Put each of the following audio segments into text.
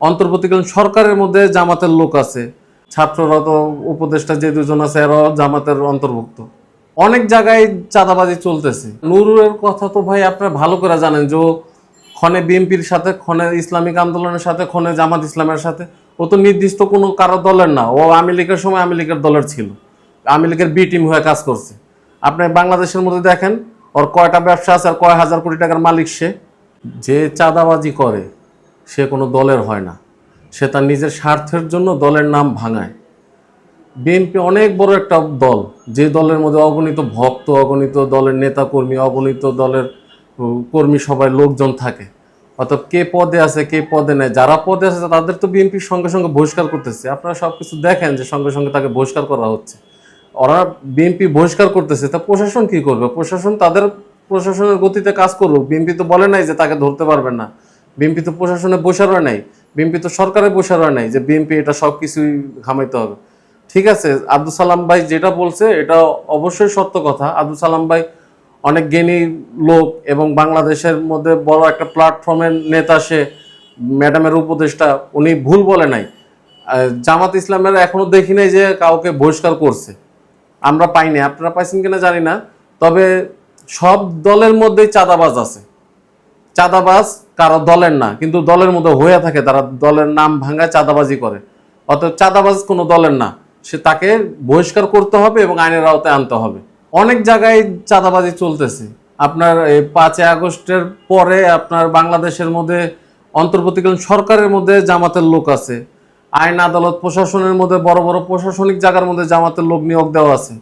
অন্তর্বর্তীকালীন সরকারের মধ্যে জামাতের লোক আছে। ছাত্ররা তো উপদেষ্টা যে দুজন আছে এরাও জামাতের অন্তর্ভুক্ত। অনেক জায়গায় চাঁদাবাজি চলতেছে। নুরুরের কথা তো ভাই আপনারা ভালো করে জানেন যে ক্ষণে বিএনপির সাথে, ক্ষণে ইসলামিক আন্দোলনের সাথে, ক্ষণে জামাত ইসলামের সাথে। ও তো নির্দিষ্ট কোনো কারও দলের না। ও আওয়ামী লীগের সময় আওয়ামী লীগের দলের ছিল। আওয়ামী লীগের বি টিম হয়ে কাজ করছে। আপনি বাংলাদেশের মধ্যে দেখেন, ওর কয়টা ব্যবসা আছে আর কয় হাজার কোটি টাকার মালিক সে? যে চাঁদাবাজি করে। সে কোনো দলের হয় না। সে তার নিজের স্বার্থের জন্য দলের নাম ভাঙায়। বিএনপি অনেক বড় একটা দল, যে দলের মধ্যে অগণিত ভক্ত, অগণিত দলের নেতা কর্মী অগণিত দলের কর্মী সবাই লোকজন থাকে। অর্থাৎ কে পদে আছে, কে পদে নেয় যারা পদে আছে তাদের তো বিএনপির সঙ্গে সঙ্গে বহিষ্কার করতেছে। আপনারা সব কিছু দেখেন যে সঙ্গে সঙ্গে তাকে বহিষ্কার করা হচ্ছে। ওরা বিএনপি বহিষ্কার করতেছে, তা প্রশাসন কি করবে? প্রশাসন তাদের প্রশাসনের গতিতে কাজ করুক। বিএনপি তো বলে নাই যে তাকে ধরতে পারবেন না। বিএনপি তো প্রশাসনে বসার নাই, বিএনপি তো সরকারে বসার নাই যে বিএনপি এটা সব কিছুই ঘামাইতে হবে। ঠিক আছে, আব্দুল সালাম ভাই যেটা বলছে এটা অবশ্যই সত্য কথা। আব্দুল সালাম ভাই অনেক জ্ঞানী লোক এবং বাংলাদেশের মধ্যে বড় একটা প্ল্যাটফর্মের নেতা সে ম্যাডামের উপদেষ্টা, উনি ভুল বলে নাই। জামাত ইসলামের এখনও দেখি নাই যে কাউকে বহিষ্কার করছে। আমরা পাইনি আপনারা পাইছেন কিনা জানি না, তবে সব দলের মধ্যেই চাঁদাবাজ আছে। চাঁদাবাজ কারও দলের না, কিন্তু দলের মধ্যে হয়ে থাকে, তারা দলের নাম ভাঙায় চাঁদাবাজি করে। অর্থাৎ চাঁদাবাজ কোনো দলের না, সে তাকে বহিষ্কার করতে হবে এবং আইনের আওতায় আনতে হবে। অনেক জায়গায় চাঁদাবাজি চলতেছে। আপনার এই পাঁচই আগস্টের পরে আপনার বাংলাদেশের মধ্যে, অন্তর্বর্তীকালীন সরকারের মধ্যে জামাতের লোক আছে। আইন, আদালত, প্রশাসনের মধ্যে বড় বড় প্রশাসনিক জায়গার মধ্যে জামাতের লোক নিয়োগ দেওয়া আছে।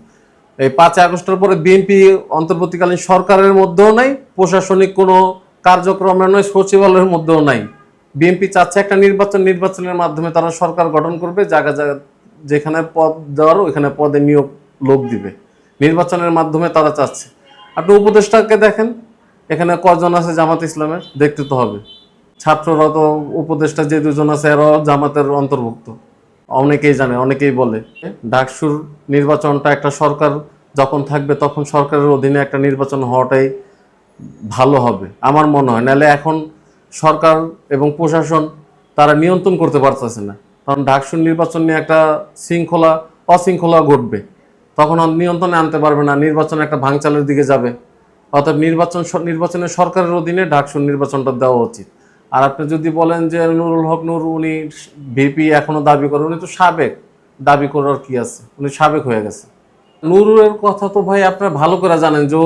এই পাঁচই আগস্টের পরে বিএনপি অন্তর্বর্তীকালীন সরকারের মধ্যেও নাই, প্রশাসনিক কোনো কার্যক্রমে নয়, সচিবালয়ের মধ্যেও নাই। বিএনপি চাচ্ছে একটা নির্বাচন, নির্বাচনের মাধ্যমে তারা সরকার গঠন করবে, জায়গা জায়গা যেখানে পদ দেওয়ার, ওইখানে পদে নিয়োগ লোক দিবে। নির্বাচনের মাধ্যমে তারা চাচ্ছে। আপনি উপদেষ্টাকে দেখেন, এখানে কজন আছে জামাত ইসলামের? দেখতে তো হবে। ছাত্ররা তো উপদেষ্টা যে দুজন আছে এরাও জামাতের অন্তর্ভুক্ত। অনেকেই জানে, অনেকেই বলে। ডাকসুর নির্বাচনটা একটা সরকার যখন থাকবে, তখন সরকারের অধীনে একটা নির্বাচন হওয়াটাই ভালো হবে, আমার মনে হয়। নাহলে এখন সরকার এবং প্রশাসন তারা নিয়ন্ত্রণ করতে পারতেছে না। কারণ ডাকসুর নির্বাচন নিয়ে একটা শৃঙ্খলা, অশৃঙ্খলা ঘটবে। তখন নিয়ন্ত্রণে আনতে পারবে না, নির্বাচন একটা ভাঙচালের দিকে যাবে। অর্থাৎ নির্বাচন নির্বাচনের সরকারের অধীনে ডাকসুর নির্বাচনটা দেওয়া উচিত। আর আপনি যদি বলেন যে নুরুল হক নুর, উনি ভিপি এখনও দাবি করেন, উনি তো সাবেক। দাবি করার কি আছে? উনি সাবেক হয়ে গেছে। নুরুলের কথা তো ভাই আপনারা ভালো করে জানেন যে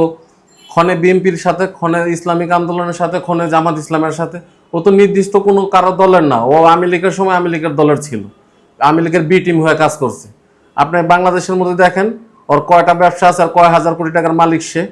ক্ষণে বিএনপির সাথে ক্ষণে ইসলামিক আন্দোলনের সাথে ক্ষণে জামাত ইসলামের সাথে। ও তো নির্দিষ্ট কোনো কারও দলের না। ও আওয়ামী লীগের সময় আওয়ামী লীগের দলের ছিল। আওয়ামী লীগের বি টিম হয়ে কাজ করছে। আপনি বাংলাদেশের মধ্যে দেখেন, ওর কয়টা ব্যবসা আছে আর কয় হাজার কোটি টাকার মালিক সে।